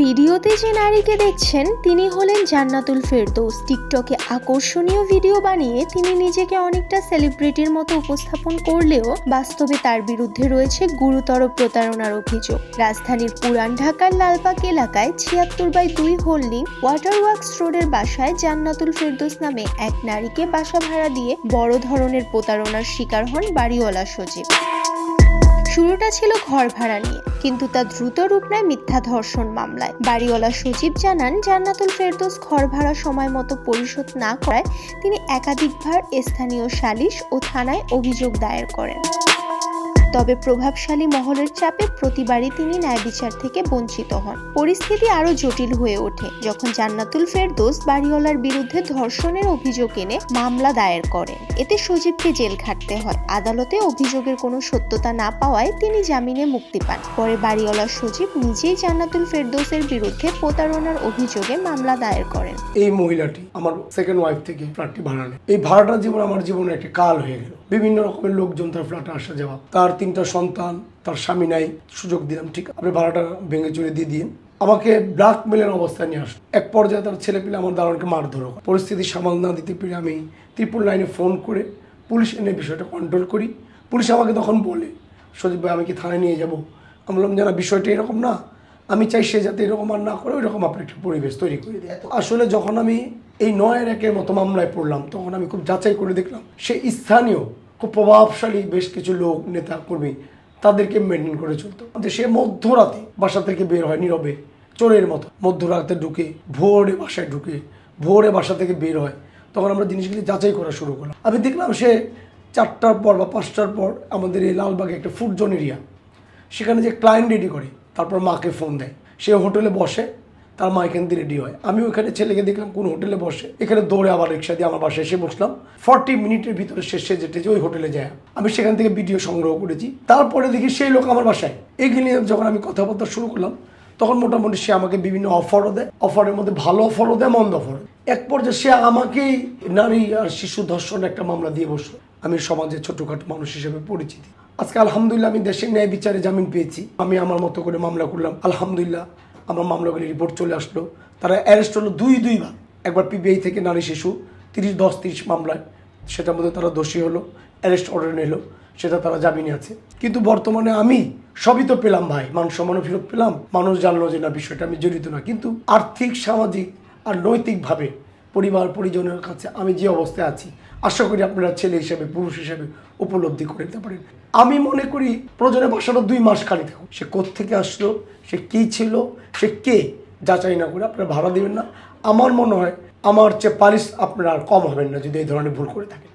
ভিডিওতে যে নারীকে দেখছেন, তিনি হলেন জান্নাতুল ফেরদৌস। টিকটকে আকর্ষণীয় ভিডিও বানিয়ে তিনি নিজেকে অনেকটা সেলিব্রিটির মতো উপস্থাপন করলেও বাস্তবে তার বিরুদ্ধে রয়েছে গুরুতর প্রতারণার অভিযোগ। রাজধানীর পুরান ঢাকার লালবাগ এলাকায় ছিয়াত্তর বাই দুই হোল্ডিং ওয়াটার ওয়ার্কস রোডের বাসায় জান্নাতুল ফেরদৌস নামে এক নারীকে বাসা ভাড়া দিয়ে বড় ধরনের প্রতারণার শিকার হন বাড়িওয়ালা সজীব। শুরুটা ছিল ঘর ভাড়া নিয়ে, কিন্তু তা দ্রুত রূপ নেয় মিথ্যা ধর্ষণ মামলায়। বাড়িওয়ালা সচিব জানান, জান্নাতুল ফেরদোস ঘর ভাড়া সময় মতো পরিশোধ না করায় তিনি একাধিকবার স্থানীয় সালিশ ও থানায় অভিযোগ দায়ের করেন। তবে প্রভাবশালী মহলের চাপে প্রতিবারই তিনি ন্যায় বিচার থেকে বঞ্চিত হন। পরিস্থিতি আরও জটিল হয়ে ওঠে যখন জান্নাতুল ফেরদৌস বাড়িওয়ালার বিরুদ্ধে ধর্ষণের অভিযোগ এনে মামলা দায়ের করেন। এতে সজীবকে জেল খাটতে হয়। আদালতে অভিযোগের কোনো সত্যতা না পাওয়ায় তিনি জামিনে মুক্তি পান। পরে বাড়িওয়ালা সজীব নিজেই জান্নাতুল ফেরদৌসের বিরুদ্ধে প্রতারণার অভিযোগে মামলা দায়ের করেন। এই মহিলাটি আমার সেকেন্ড ওয়াইফ থেকে ফ্ল্যাটটি ভাড়া নেয়। এই ভাড়াটার জীবন আমার জীবনে একটা কাল হয়ে গেল। বিভিন্ন রকমের লোকজন তার ফ্ল্যাটে আসা যাওয়া, তার তিনটা সন্তান, তার স্বামী নাই, সুযোগ দিলাম, ঠিক আপনি ভাড়াটা ভেঙে চুরে দিয়ে দিন আমাকে ব্ল্যাকমেলের অবস্থায় নিয়ে আসলো। এক পর্যায়ে তার ছেলে পেলে আমার দারোয়ানকে মারধর করে পরিস্থিতি সামাল না দিতে পেরে আমি ত্রিপুল লাইনে ফোন করে পুলিশ এনে বিষয়টা কন্ট্রোল করি। পুলিশ আমাকে তখন বলে, সজীব ভাই, আমি কি থানায় নিয়ে যাব? আমি বললাম জানা বিষয়টা এরকম না। আমি চাই সে যাতে এরকম আর না করে, ওইরকম আপনি একটা পরিবেশ তৈরি করে দেয়। আসলে যখন আমি এই নয়ের একের মতো মামলায় পড়লাম, তখন আমি খুব যাচাই করে দেখলাম, সে স্থানীয় খুব প্রভাবশালী বেশ কিছু লোক, নেতা, কর্মী তাদেরকে মেনটেন করে চলতো। সে মধ্যরাতে বাসা থেকে বের হয় নীরবে, চোরের মতো। মধ্যরাতে ঢুকে, ভোরে বাসায় ঢুকে, ভোরে বাসা থেকে বের হয়। তখন আমরা জিনিসগুলি যাচাই করা শুরু করলাম। আমি দেখলাম সে চারটার পর বা পাঁচটার পর আমাদের এই লালবাগে একটা ফুড জোন এরিয়া সেখানে যে ক্লায়েন্ট রেডি করে, তারপর মাকে ফোন দেয়। সে হোটেলে বসে তার মা এখান দিয়ে রেডি হয়। আমি ওখানে ছেলেকে দেখলাম, কোন হোটেলে বসে। এখানে দৌড়ে আবার রিক্সা দিয়ে আমার বাসায় এসে বসলাম। ফর্টি মিনিটের ভিতরে সে যেতে যে ওই হোটেলে যায়। আমি সেখান থেকে ভিডিও সংগ্রহ করেছি। তারপরে দেখি সেই লোক আমার বাসায়। এগুলি যখন আমি কথাবার্তা শুরু করলাম, তখন মোটামুটি সে আমাকে বিভিন্ন অফারও দেয়। অফারের মধ্যে ভালো অফারও দেয়, মন্দ অফারও দেয়। এক পর্যায়ে সে আমাকেই নারী আর শিশু ধর্ষণ একটা মামলা দিয়ে বসল। আমি সমাজে ছোটখাটো মানুষ হিসেবে পরিচিতি। আজকে আলহামদুলিল্লাহ আমি দেশের ন্যায় বিচারে জামিন পেয়েছি। আমি আমার মতো করে মামলা করলাম। আলহামদুলিল্লাহ। আমার মামলাগুলি রিপোর্ট চলে আসলো। তারা অ্যারেস্ট হলো দুই দুইবার একবার পিবিআই থেকে নারী শিশু, তিরিশ, দশ, তিরিশ মামলায়। সেটার মধ্যে তারা দোষী হলো, অ্যারেস্ট অর্ডার নিল, সেটা তারা জামিনে আছে। কিন্তু বর্তমানে আমি সবই তো পেলাম ভাই, মান সম্মানও ফেরত পেলাম। মানুষ জানলো যে না, বিষয়টা আমি জড়িত না। কিন্তু আর্থিক, সামাজিক আর নৈতিকভাবে পরিবার, পরিজনের কাছে আমি যে অবস্থায় আছি, আশা করি আপনারা ছেলে হিসেবে, পুরুষ হিসেবে উপলব্ধি করে নিতে পারেন। আমি মনে করি প্রয়োজনে বাসাটা দুই মাস খালি থাকুক। সে কোত্থেকে আসলো, সে কী ছিল, সে কে, যাচাই না করে আপনারা ভাড়া দেবেন না। আমার মনে হয়, আমার চেয়ে পালিশ আপনারা আর কম হবেন না যদি এই ধরনের ভুল করে থাকেন।